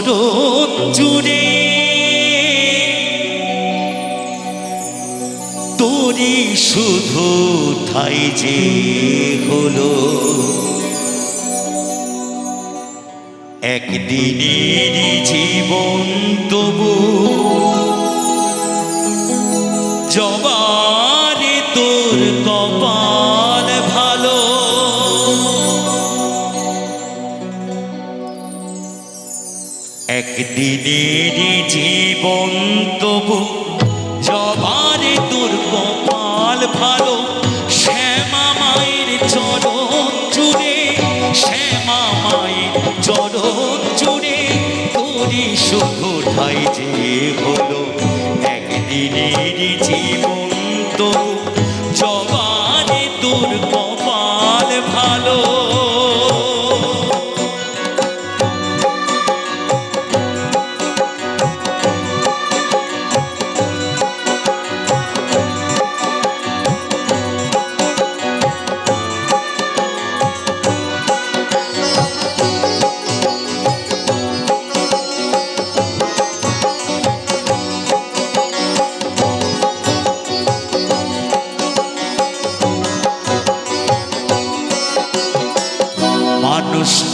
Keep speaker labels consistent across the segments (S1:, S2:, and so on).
S1: চরণ জুড়ে। তোরে শুধু ঠাই যে হলো। একদিনের জীবন তবু একদিনের জীবন তবু জবারে তোর কপাল ভালো। শ্যামা মায়ের চরণ জুড়ে শ্যামা মায়ের চরণ জুড়ে তোরই শুধু ঠাই যে হলো? একদিনের জীবন তবু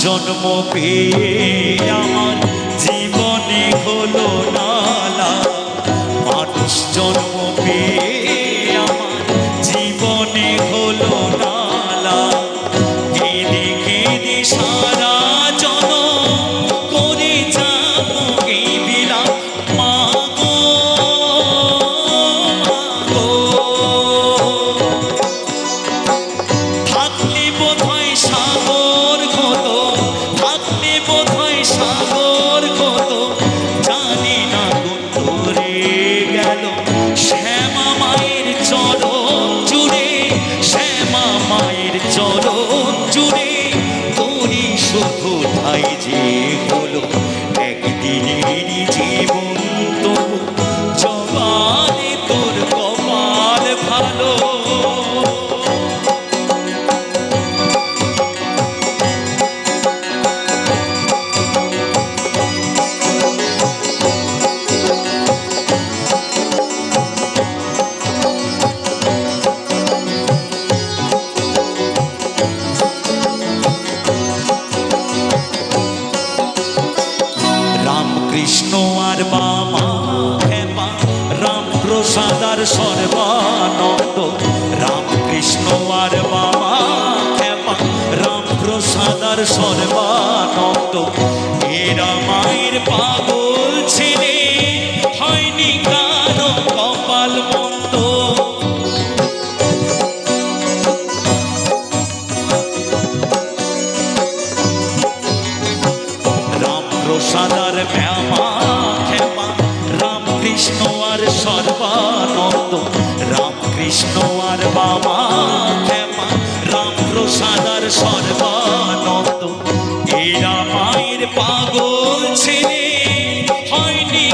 S1: জন্ম পেয়ে আমার জীবনে হলো নালা। মানুষ জন্ম জুড়ে তোরই শুধু ঠাই যে হলো। সর্বানন্দ রামকৃষ্ণ আর বামা হেমা রাম প্রসাদ আর সর্বানন্দ। এরা মায়ের পাগল ছেলে। হয়নি কারও কপাল মন্দ। রাম প্রসাদ আর ব্যামা রামকৃষ্ণ আর বামা ক্ষেমা, রাম সর্বানন্দ। এরা মায়ের পাগল হয়নি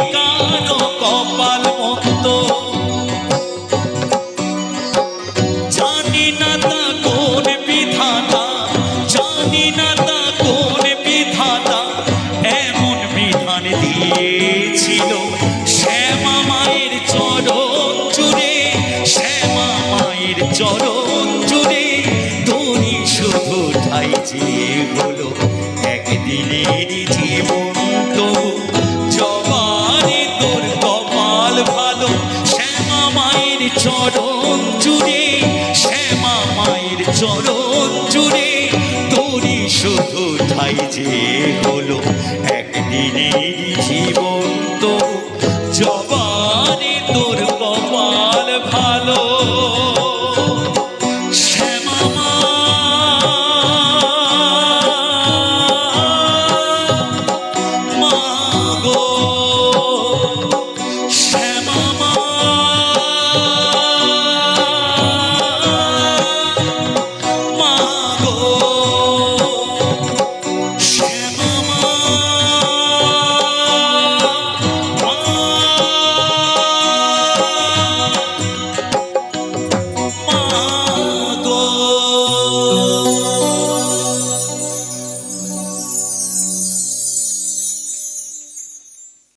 S1: কপাল জানি না তা কোন বিধাতা, এমন বিধান দিয়েছিল চরণ জুড়ে তোরই শুধু ঠাই যে হলো একদিনের জীবন